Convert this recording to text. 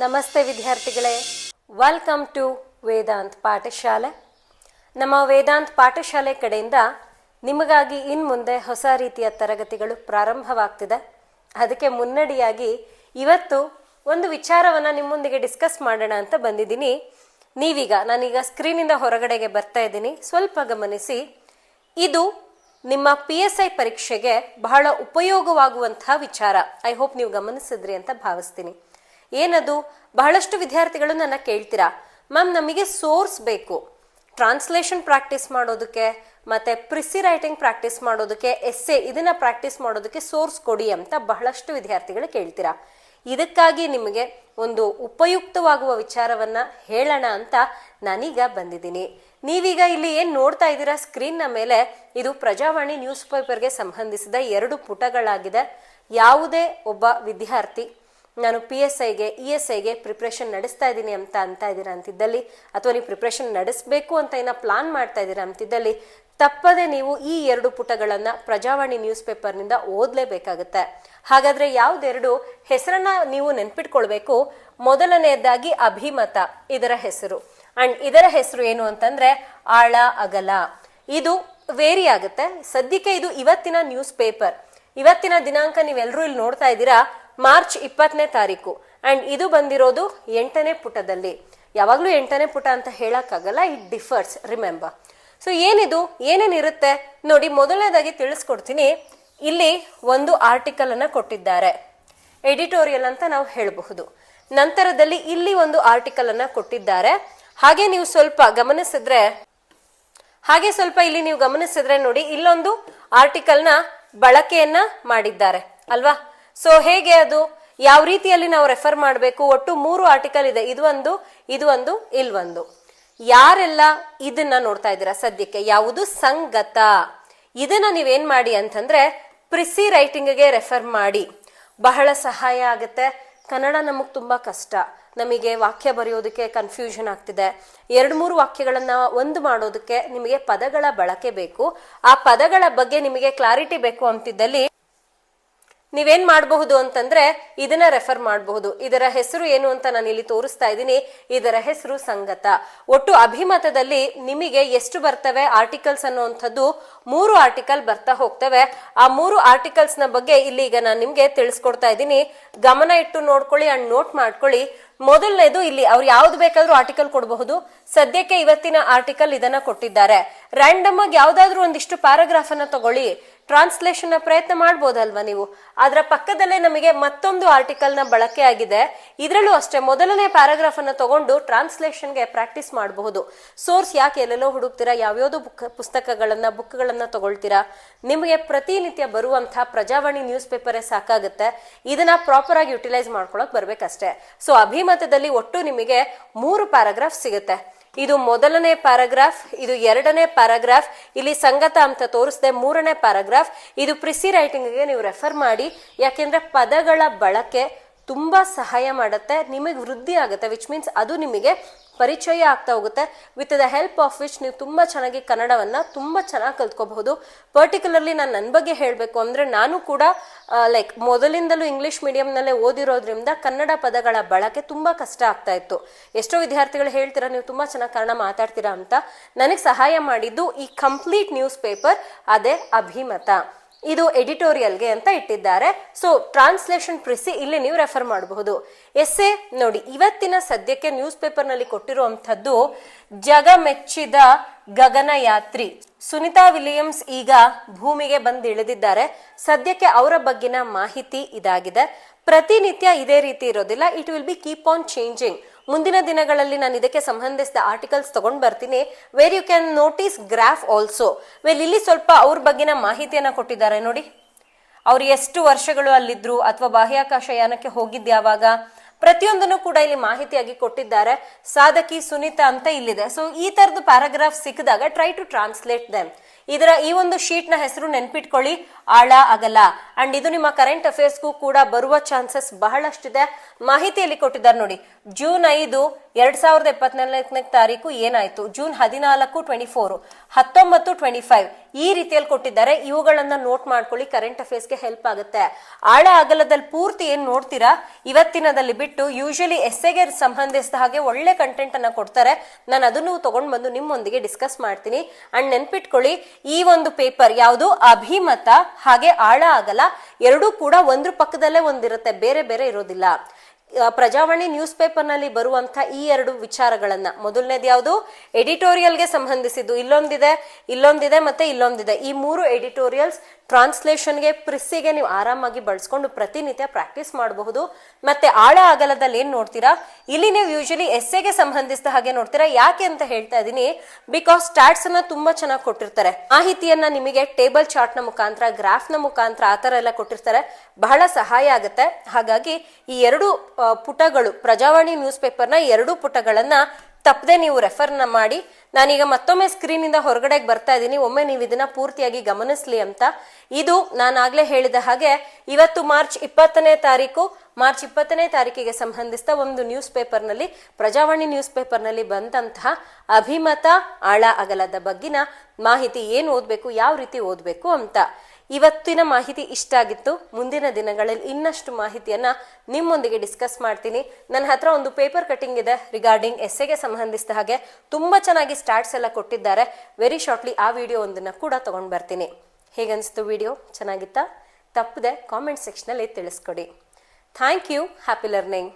ನಮಸ್ತೆ ವಿದ್ಯಾರ್ಥಿಗಳೇ. Welcome to Vedant ಪಾಠಶಾಲೆ ನಮ್ಮ ವೇದಾಂತ್ ಪಾಠಶಾಲೆ ಕಡೆಯಿಂದ ನಿಮಗಾಗಿ ಇನ್ ಮುಂದೆ ಹೊಸ ರೀತಿಯ ತರಗತಿಗಳು ಪ್ರಾರಂಭವಾಗ್ತಿದೆ. ಅದಕ್ಕೆ ಮುನ್ನಡಿಯಾಗಿ ಇವತ್ತು ಒಂದು ವಿಚಾರವನ್ನ ನಿಮ್ಮೊಂದಿಗೆ ಡಿಸ್ಕಸ್ ಮಾಡೋಣ ಅಂತ ಬಂದಿದ್ದೀನಿ. ನೀವೀಗ ನಾನೀಗ ಸ್ಕ್ರೀನಿಂದ ಹೊರಗಡೆಗೆ ಬರ್ತಾ ಇದ್ದೀನಿ. ಸ್ವಲ್ಪ ಗಮನಿಸಿ, ಇದು ನಿಮ್ಮ ಪಿ ಎಸ್ ಐ ಪರೀಕ್ಷೆಗೆ ಬಹಳ ಉಪಯೋಗವಾಗುವಂತಹ ವಿಚಾರ. ಐ ಹೋಪ್ ನೀವು ಗಮನಿಸಿದ್ರಿ ಅಂತ ಭಾವಿಸ್ತೀನಿ. ಏನದು? ಬಹಳಷ್ಟು ವಿದ್ಯಾರ್ಥಿಗಳು ನನ್ನ ಕೇಳ್ತೀರಾ? ಮ್ಯಾಮ್, ನಮಗೆ ಸೋರ್ಸ್ ಬೇಕು. ಟ್ರಾನ್ಸ್ಲೇಷನ್ ಪ್ರಾಕ್ಟೀಸ್ ಮಾಡೋದಕ್ಕೆ, ಮತ್ತೆ ಪ್ರಿಸಿ ರೈಟಿಂಗ್ ಪ್ರಾಕ್ಟೀಸ್ ಮಾಡೋದಕ್ಕೆ, ಎಸ್ಸೆ, ಇದನ್ನ ಪ್ರಾಕ್ಟೀಸ್ ಮಾಡೋದಕ್ಕೆ ಸೋರ್ಸ್ ಕೊಡಿ ಅಂತ ಬಹಳಷ್ಟು ವಿದ್ಯಾರ್ಥಿಗಳು ಕೇಳ್ತೀರಾ? ಇದಕ್ಕಾಗಿ ನಿಮಗೆ ಒಂದು ಉಪಯುಕ್ತವಾಗುವ ವಿಚಾರವನ್ನ ಹೇಳೋಣ ಅಂತ ನಾನೀಗ ಬಂದಿದ್ದೀನಿ. ನೀವೀಗ ಇಲ್ಲಿ ಏನ್ ನೋಡ್ತಾ ಇದ್ದೀರಾ? ಸ್ಕ್ರೀನ್ನ ಮೇಲೆ ಇದು ಪ್ರಜಾವಾಣಿ ನ್ಯೂಸ್ ಪೇಪರ್ಗೆ ಸಂಬಂಧಿಸಿದ ಎರಡು ಪುಟಗಳಾಗಿದೆ. ಯಾವುದೇ ಒಬ್ಬ ವಿದ್ಯಾರ್ಥಿ ನಾನು ಪಿ ಎಸ್ ಐಗೆ ಇ ಎಸ್ ಐಗೆ ಪ್ರಿಪ್ರೇಷನ್ ನಡೆಸ್ತಾ ಇದ್ದೀನಿ ಅಂತ ಅಂತ ಇದ್ದೀರಾ ಅಂತಿದ್ದಲ್ಲಿ? ಅಥವಾ ನೀವು ಪ್ರಿಪ್ರೇಷನ್ ನಡೆಸಬೇಕು ಅಂತ ಏನೋ ಪ್ಲಾನ್ ಮಾಡ್ತಾ ಇದ್ದೀರಾ ಅಂತಿದ್ದಲ್ಲಿ? ತಪ್ಪದೆ ನೀವು ಈ ಎರಡು ಪುಟಗಳನ್ನ ಪ್ರಜಾವಾಣಿ ನ್ಯೂಸ್ ಪೇಪರ್ನಿಂದ ಓದಲೇಬೇಕಾಗುತ್ತೆ. ಹಾಗಾದ್ರೆ ಯಾವ್ದೆರಡು ಹೆಸರನ್ನ ನೀವು ನೆನ್ಪಿಟ್ಕೊಳ್ಬೇಕು? ಮೊದಲನೆಯದಾಗಿ ಅಭಿಮತ, ಇದರ ಹೆಸರು. ಅಂಡ್ ಇದರ ಹೆಸರು ಏನು ಅಂತಂದ್ರೆ ಆಳ, ಅಗಲ. ಇದು ವೇರಿ ಆಗುತ್ತೆ. ಸದ್ಯಕ್ಕೆ ಇದು ಇವತ್ತಿನ ನ್ಯೂಸ್ ಪೇಪರ್ ಇವತ್ತಿನ ದಿನಾಂಕ ನೀವೆಲ್ಲರೂ ಇಲ್ಲಿ ನೋಡ್ತಾ ಇದ್ದೀರಾ? ಮಾರ್ಚ್ ಇಪ್ಪತ್ತನೇ ತಾರೀಕು. ಅಂಡ್ ಇದು ಬಂದಿರೋದು ಎಂಟನೇ ಪುಟದಲ್ಲಿ. ಯಾವಾಗಲೂ ಎಂಟನೇ ಪುಟ ಅಂತ ಹೇಳಕ್ಕಾಗಲ್ಲ ಇಟ್ ಡಿಫರ್ಸ್ ರಿಮೆಂಬರ್ ಸೊ ಏನಿದು? ಏನೇನಿರುತ್ತೆ ನೋಡಿ, ಮೊದಲನೇದಾಗಿ ತಿಳಿಸ್ಕೊಡ್ತೀನಿ. ಇಲ್ಲಿ ಒಂದು ಆರ್ಟಿಕಲ್ ಅನ್ನ ಕೊಟ್ಟಿದ್ದಾರೆ. ಎಡಿಟೋರಿಯಲ್ ಅಂತ ನಾವು ಹೇಳಬಹುದು. ನಂತರದಲ್ಲಿ ಇಲ್ಲಿ ಒಂದು ಆರ್ಟಿಕಲ್ ಅನ್ನ ಕೊಟ್ಟಿದ್ದಾರೆ. ಹಾಗೆ ನೀವು ಸ್ವಲ್ಪ ಗಮನಿಸಿದ್ರೆ, ಹಾಗೆ ಸ್ವಲ್ಪ ಇಲ್ಲಿ ನೀವು ಗಮನಿಸಿದ್ರೆ ನೋಡಿ, ಇಲ್ಲೊಂದು ಆರ್ಟಿಕಲ್ನ ಬಳಕೆಯನ್ನ ಮಾಡಿದ್ದಾರೆ. ಅಲ್ವಾ? ಸೊ ಹೇಗೆ ಅದು? ಯಾವ ರೀತಿಯಲ್ಲಿ ನಾವು ರೆಫರ್ ಮಾಡಬೇಕು? ಒಟ್ಟು ಮೂರು ಆರ್ಟಿಕಲ್ ಇದೆ. ಇದು ಒಂದು ಇದು ಒಂದು, ಇಲ್ವೊಂದು. ಯಾರೆಲ್ಲ ಇದನ್ನ ನೋಡ್ತಾ ಇದ್ದೀರಾ ಸದ್ಯಕ್ಕೆ? ಯಾವುದು ಸಂಗತ? ಇದನ್ನ ನೀವೇನ್ ಮಾಡಿ ಅಂತಂದ್ರೆ ಪ್ರಿಸಿ ರೈಟಿಂಗ್ಗೆ ರೆಫರ್ ಮಾಡಿ. ಬಹಳ ಸಹಾಯ ಆಗುತ್ತೆ. ಕನ್ನಡ ನಮಗ್ ತುಂಬಾ ಕಷ್ಟ. ನಮಗೆ ವಾಕ್ಯ ಬರೆಯೋದಕ್ಕೆ ಕನ್ಫ್ಯೂಷನ್ ಆಗ್ತಿದೆ. ಎರಡು ಮೂರು ವಾಕ್ಯಗಳನ್ನ ಒಂದು ಮಾಡೋದಕ್ಕೆ ನಿಮಗೆ ಪದಗಳ ಬಳಕೆ ಬೇಕು. ಆ ಪದಗಳ ಬಗ್ಗೆ ನಿಮಗೆ ಕ್ಲಾರಿಟಿ ಬೇಕು ಅಂತಿದ್ದಲ್ಲಿ ನೀವೇನ್ ಮಾಡಬಹುದು ಅಂತಂದ್ರೆ ಇದನ್ನ ರೆಫರ್ ಮಾಡಬಹುದು. ಇದರ ಹೆಸರು ಏನು ಅಂತ ನಾನು ಇಲ್ಲಿ ತೋರಿಸ್ತಾ ಇದ್ದೀನಿ. ಇದರ ಹೆಸರು ಸಂಗತ. ಒಟ್ಟು ಅಭಿಮತದಲ್ಲಿ ನಿಮಗೆ ಎಷ್ಟು ಬರ್ತವೆ ಆರ್ಟಿಕಲ್ಸ್ ಅನ್ನುವಂಥದ್ದು ಮೂರು ಆರ್ಟಿಕಲ್ ಬರ್ತಾ ಹೋಗ್ತವೆ. ಆ ಮೂರು ಆರ್ಟಿಕಲ್ಸ್ ಬಗ್ಗೆ ಇಲ್ಲಿ ಈಗ ನಾನು ನಿಮ್ಗೆ ತಿಳಿಸ್ಕೊಡ್ತಾ ಇದ್ದೀನಿ. ಗಮನ ಇಟ್ಟು ನೋಡ್ಕೊಳ್ಳಿ ಅಂಡ್ ನೋಟ್ ಮಾಡ್ಕೊಳ್ಳಿ. ಮೊದಲನೇದು ಇಲ್ಲಿ ಅವ್ರು ಯಾವ್ದು ಬೇಕಾದ್ರೂ ಆರ್ಟಿಕಲ್ ಕೊಡಬಹುದು. ಸದ್ಯಕ್ಕೆ ಇವತ್ತಿನ ಆರ್ಟಿಕಲ್ ಇದನ್ನ ಕೊಟ್ಟಿದ್ದಾರೆ. ರ್ಯಾಂಡಮ್ ಆಗಿ ಯಾವ್ದಾದ್ರು ಒಂದಿಷ್ಟು ಪ್ಯಾರಾಗ್ರಾಫ್ ಅನ್ನ ತಗೊಳ್ಳಿ. ಟ್ರಾನ್ಸ್ಲೇಷನ್ ಪ್ರಯತ್ನ ಮಾಡ್ಬೋದಲ್ವಾ ನೀವು? ಅದರ ಪಕ್ಕದಲ್ಲೇ ನಮಗೆ ಮತ್ತೊಂದು ಆರ್ಟಿಕಲ್ನ ಬಳಕೆ ಆಗಿದೆ. ಇದರಲ್ಲೂ ಅಷ್ಟೇ, ಮೊದಲನೇ ಪ್ಯಾರಾಗ್ರಾಫ್ ಅನ್ನ ತಗೊಂಡು ಟ್ರಾನ್ಸ್ಲೇಷನ್ಗೆ ಪ್ರಾಕ್ಟೀಸ್ ಮಾಡಬಹುದು. ಸೋರ್ಸ್ ಯಾಕೆ ಎಲ್ಲೆಲ್ಲೋ ಹುಡುಕ್ತೀರಾ? ಯಾವ್ಯಾವ್ದು ಬುಕ್, ಪುಸ್ತಕಗಳನ್ನ ಬುಕ್ಗಳನ್ನ ತಗೊಳ್ತೀರಾ? ನಿಮಗೆ ಪ್ರತಿನಿತ್ಯ ಬರುವಂತಹ ಪ್ರಜಾವಾಣಿ ನ್ಯೂಸ್ ಪೇಪರೇ ಸಾಕಾಗುತ್ತೆ. ಇದನ್ನ ಪ್ರಾಪರ್ ಆಗಿ ಯುಟಿಲೈಸ್ ಮಾಡ್ಕೊಳಕ್ ಬರ್ಬೇಕಷ್ಟೇ. ಸೊ ಅಭಿಮತದಲ್ಲಿ ಒಟ್ಟು ನಿಮಗೆ ಮೂರು ಪ್ಯಾರಾಗ್ರಾಫ್ ಸಿಗುತ್ತೆ. ಇದು ಮೊದಲನೇ ಪ್ಯಾರಾಗ್ರಾಫ್ ಇದು ಎರಡನೇ ಪ್ಯಾರಾಗ್ರಾಫ್ ಇಲ್ಲಿ ಸಂಗತ ಅಂತ ತೋರಿಸಿದೆ, ಮೂರನೇ ಪ್ಯಾರಾಗ್ರಾಫ್ ಇದು ಪ್ರಿಸಿ ರೈಟಿಂಗ್ಗೆ ನೀವು ರೆಫರ್ ಮಾಡಿ. ಯಾಕೆಂದ್ರೆ ಪದಗಳ ಬಳಕೆ ತುಂಬಾ ಸಹಾಯ ಮಾಡುತ್ತೆ, ನಿಮಗೆ ವೃದ್ಧಿ ಆಗುತ್ತೆ ವಿಚ್ ಮೀನ್ಸ್ ಅದು ನಿಮಗೆ ಪರಿಚಯ ಆಗ್ತಾ ಹೋಗುತ್ತೆ. With the help of which ನೀವು ತುಂಬಾ ಚೆನ್ನಾಗಿ ಕನ್ನಡವನ್ನ ತುಂಬಾ ಚೆನ್ನಾಗಿ ಕಲ್ತ್ಕೋಬಹುದು. ಪರ್ಟಿಕ್ಯುಲರ್ಲಿ ನಾನು ನನ್ನ ಬಗ್ಗೆ ಹೇಳಬೇಕು ಅಂದ್ರೆ ನಾನು ಕೂಡ ಲೈಕ್ ಮೊದಲಿಂದಲೂ ಇಂಗ್ಲಿಷ್ ಮೀಡಿಯಂನಲ್ಲೇ ಓದಿರೋದ್ರಿಂದ ಕನ್ನಡ ಪದಗಳ ಬಳಕೆ ತುಂಬಾ ಕಷ್ಟ ಆಗ್ತಾ ಇತ್ತು. ಎಷ್ಟೋ ವಿದ್ಯಾರ್ಥಿಗಳು ಹೇಳ್ತೀರಾ, ನೀವು ತುಂಬಾ ಚೆನ್ನಾಗಿ ಕನ್ನಡ ಮಾತಾಡ್ತೀರಾ ಅಂತ. ನನಗೆ ಸಹಾಯ ಮಾಡಿದ್ದು ಈ ಕಂಪ್ಲೀಟ್ ನ್ಯೂಸ್ ಪೇಪರ್ ಅದೇ ಅಭಿಮತ. ಇದು ಎಡಿಟೋರಿಯಲ್ಗೆ ಅಂತ ಇಟ್ಟಿದ್ದಾರೆ. ಸೊ ಟ್ರಾನ್ಸ್ಲೇಷನ್ ಪ್ರಿಸಿ ಇಲ್ಲಿ ನೀವು ರೆಫರ್ ಮಾಡಬಹುದು. ಎಸ್ಸೆ ನೋಡಿ, ಇವತ್ತಿನ ಸದ್ಯಕ್ಕೆ ನ್ಯೂಸ್ ಪೇಪರ್ನಲ್ಲಿ ಕೊಟ್ಟಿರುವಂತದ್ದು ಜಗ ಮೆಚ್ಚಿದ ಗಗನಯಾತ್ರಿ. ಸುನಿತಾ ವಿಲಿಯಮ್ಸ್ ಈಗ ಭೂಮಿಗೆ ಬಂದು ಇಳಿದಿದ್ದಾರೆ. ಸದ್ಯಕ್ಕೆ ಅವರ ಬಗ್ಗಿನ ಮಾಹಿತಿ ಇದಾಗಿದೆ. ಪ್ರತಿನಿತ್ಯ ಇದೇ ರೀತಿ ಇರೋದಿಲ್ಲ. It will be keep on changing ಮುಂದಿನ ದಿನಗಳಲ್ಲಿ ನಾನು ಇದಕ್ಕೆ ಸಂಬಂಧಿಸಿದ ಆರ್ಟಿಕಲ್ಸ್ ತಗೊಂಡ್ ಬರ್ತೀನಿ. Where you can notice graph also well ಇಲ್ಲಿ ಸ್ವಲ್ಪ ಅವ್ರ ಬಗ್ಗಿನ ಮಾಹಿತಿಯನ್ನ ಕೊಟ್ಟಿದ್ದಾರೆ ನೋಡಿ. ಅವ್ರು ಎಷ್ಟು ವರ್ಷಗಳು ಅಲ್ಲಿದ್ರು ಅಥವಾ ಬಾಹ್ಯಾಕಾಶ ಯಾನಕ್ಕೆ ಹೋಗಿದ್ದ ಯಾವಾಗ ಪ್ರತಿಯೊಂದನ್ನು ಕೂಡ ಇಲ್ಲಿ ಮಾಹಿತಿಯಾಗಿ ಕೊಟ್ಟಿದ್ದಾರೆ. ಸಾಧಕಿ, ಸುನೀತಾ ಅಂತ ಇಲ್ಲಿದೆ. ಸೊ ಈ ತರದ ಪ್ಯಾರಾಗ್ರಾಫ್ ಸಿಕ್ಕಿದಾಗ ಟ್ರೈ ಟು ಟ್ರಾನ್ಸ್ಲೇಟ್ ದೆಮ್ ಇದರ ಈ ಒಂದು ಶೀಟ್ನ ಹೆಸರು ನೆನ್ಪಿಟ್ಕೊಳ್ಳಿ. ಆಳ, ಅಗಲ. ಅಂಡ್ ಇದು ನಿಮ್ಮ ಕರೆಂಟ್ ಅಫೇರ್ಸ್ಗೂ ಕೂಡ ಬರುವ ಚಾನ್ಸಸ್ ಬಹಳಷ್ಟಿದೆ. ಮಾಹಿತಿಯಲ್ಲಿ ಕೊಟ್ಟಿದ್ದಾರೆ ನೋಡಿ. ಜೂನ್ ಐದು ಎರಡ್ ಸಾವಿರದ ಇಪ್ಪತ್ನಾಲ್ಕನೇ ತಾರೀಕು ಏನಾಯ್ತು? ಜೂನ್ ಹದಿನಾಲ್ಕು ಟ್ವೆಂಟಿ ಫೋರ್ ಹತ್ತೊಂಬತ್ತು ಟ್ವೆಂಟಿ ಫೈವ್ ಈ ರೀತಿಯಲ್ಲಿ ಕೊಟ್ಟಿದ್ದಾರೆ. ಇವುಗಳನ್ನ ನೋಟ್ ಮಾಡ್ಕೊಳ್ಳಿ. ಕರೆಂಟ್ ಅಫೇರ್ಸ್ಗೆ ಹೆಲ್ಪ್ ಆಗುತ್ತೆ. ಆಳ ಅಗಲದಲ್ಲಿ ಪೂರ್ತಿ ಏನ್ ನೋಡ್ತೀರಾ? ಇವತ್ತಿನದಲ್ಲಿ ಬಿಟ್ಟು ಯೂಶಲಿ ಎಸ್ಸೆಗೆ ಸಂಬಂಧಿಸಿದ ಹಾಗೆ ಒಳ್ಳೆ ಕಂಟೆಂಟ್ ಅನ್ನ ಕೊಡ್ತಾರೆ. ನಾನು ಅದನ್ನು ತಗೊಂಡ್ ಬಂದು ನಿಮ್ಮೊಂದಿಗೆ ಡಿಸ್ಕಸ್ ಮಾಡ್ತೀನಿ. ಅಂಡ್ ನೆನ್ಪಿಟ್ಕೊಳ್ಳಿ, ಈ ಒಂದು ಪೇಪರ್ ಯಾವುದು? ಅಭಿಮತ ಹಾಗೆ ಆಳ ಅಗಲ ಎರಡೂ ಕೂಡ ಒಂದ್ರ ಪಕ್ಕದಲ್ಲೇ ಒಂದಿರುತ್ತೆ. ಬೇರೆ ಬೇರೆ ಇರೋದಿಲ್ಲ. ಪ್ರಜಾವಾಣಿ ನ್ಯೂಸ್ ಪೇಪರ್ನಲ್ಲಿ ಬರುವಂತ ಈ ಎರಡು ವಿಚಾರಗಳನ್ನ. ಮೊದಲನೇದು ಯಾವುದು? ಎಡಿಟೋರಿಯಲ್ಗೆ ಸಂಬಂಧಿಸಿದ್ದು. ಇಲ್ಲೊಂದಿದೆ ಇಲ್ಲೊಂದಿದೆ ಮತ್ತೆ ಇಲ್ಲೊಂದಿದೆ. ಈ ಮೂರು ಎಡಿಟೋರಿಯಲ್ಸ್ ಟ್ರಾನ್ಸ್ಲೇಷನ್ಗೆ ಪ್ರಿಸ್ಸಿಗೆ ನೀವು ಆರಾಮಾಗಿ ಬಳಸ್ಕೊಂಡು ಪ್ರತಿನಿತ್ಯ ಪ್ರಾಕ್ಟೀಸ್ ಮಾಡಬಹುದು. ಮತ್ತೆ ಆಳ ಅಗಲದಲ್ಲಿ ಏನ್ ನೋಡ್ತೀರಾ? ಇಲ್ಲಿ ನೀವು ಯೂಶಲಿ ಎಸ್ಸೆಗೆ ಸಂಬಂಧಿಸಿದ ಹಾಗೆ ನೋಡ್ತೀರಾ? ಯಾಕೆ ಅಂತ ಹೇಳ್ತಾ ಇದೀನಿ ಬಿಕಾಸ್ ಸ್ಟಾಟ್ಸ್ ಅನ್ನ ತುಂಬಾ ಚೆನ್ನಾಗಿ ಕೊಟ್ಟಿರ್ತಾರೆ. ಮಾಹಿತಿಯನ್ನ ನಿಮಗೆ ಟೇಬಲ್ ಚಾರ್ಟ್ನ ಮುಖಾಂತರ ಗ್ರಾಫ್ನ ಮುಖಾಂತರ ಆ ತರ ಎಲ್ಲ ಕೊಟ್ಟಿರ್ತಾರೆ. ಬಹಳ ಸಹಾಯ ಆಗುತ್ತೆ. ಹಾಗಾಗಿ ಈ ಎರಡು ಪುಟಗಳು, ಪ್ರಜಾವಾಣಿ ನ್ಯೂಸ್ ಪೇಪರ್ನ ಎರಡು ಪುಟಗಳನ್ನ ತಪ್ಪದೆ ನೀವು ರೆಫರ್ನ ಮಾಡಿ. ನಾನೀಗ ಮತ್ತೊಮ್ಮೆ ಸ್ಕ್ರೀನ್ ಇಂದ ಹೊರಗಡೆಗೆ ಬರ್ತಾ ಇದ್ದೀನಿ. ಒಮ್ಮೆ ನೀವು ಇದನ್ನ ಪೂರ್ತಿಯಾಗಿ ಗಮನಿಸಲಿ ಅಂತ. ಇದು ನಾನಾಗಲೇ ಹೇಳಿದ ಹಾಗೆ ಇವತ್ತು ಮಾರ್ಚ್ ಇಪ್ಪತ್ತನೇ ತಾರೀಕು. ಮಾರ್ಚ್ ಇಪ್ಪತ್ತನೇ ತಾರೀಕಿಗೆ ಸಂಬಂಧಿಸಿದ ಒಂದು ನ್ಯೂಸ್ ಪೇಪರ್ನಲ್ಲಿ ಪ್ರಜಾವಾಣಿ ನ್ಯೂಸ್ ಪೇಪರ್ನಲ್ಲಿ ಬಂದಂತಹ ಅಭಿಮತ ಆಳ ಅಗಲದ ಬಗ್ಗಿನ ಮಾಹಿತಿ ಏನು ಓದಬೇಕು, ಯಾವ ರೀತಿ ಓದಬೇಕು ಅಂತ. ಇವತ್ತಿನ ಮಾಹಿತಿ ಇಷ್ಟ ಆಗಿತ್ತು, ಮುಂದಿನ ದಿನಗಳಲ್ಲಿ ಇನ್ನಷ್ಟು ಮಾಹಿತಿಯನ್ನ ನಿಮ್ಮೊಂದಿಗೆ ಡಿಸ್ಕಸ್ ಮಾಡ್ತೀನಿ. ನನ್ನ ಹತ್ರ ಒಂದು ಪೇಪರ್ ಕಟಿಂಗ್ ಇದೆ ರಿಗಾರ್ಡಿಂಗ್ ಎಸ್ಸೆಗೆ ಸಂಬಂಧಿಸಿದ ಹಾಗೆ. ತುಂಬಾ ಚೆನ್ನಾಗಿ ಸ್ಟಾರ್ಟ್ಸ್ ಎಲ್ಲ ಕೊಟ್ಟಿದ್ದಾರೆ. ವೆರಿ ಶಾರ್ಟ್ಲಿ ಆ ವಿಡಿಯೋ ಒಂದನ್ನ ಕೂಡ ತಗೊಂಡ್ ಬರ್ತೀನಿ. ಹೇಗನ್ನಿಸ್ತು ವಿಡಿಯೋ ಚೆನ್ನಾಗಿತ್ತಾ? ತಪ್ಪದೆ ಕಾಮೆಂಟ್ ಸೆಕ್ಷನಲ್ಲಿ ತಿಳಿಸ್ಕೊಡಿ. Thank you happy learning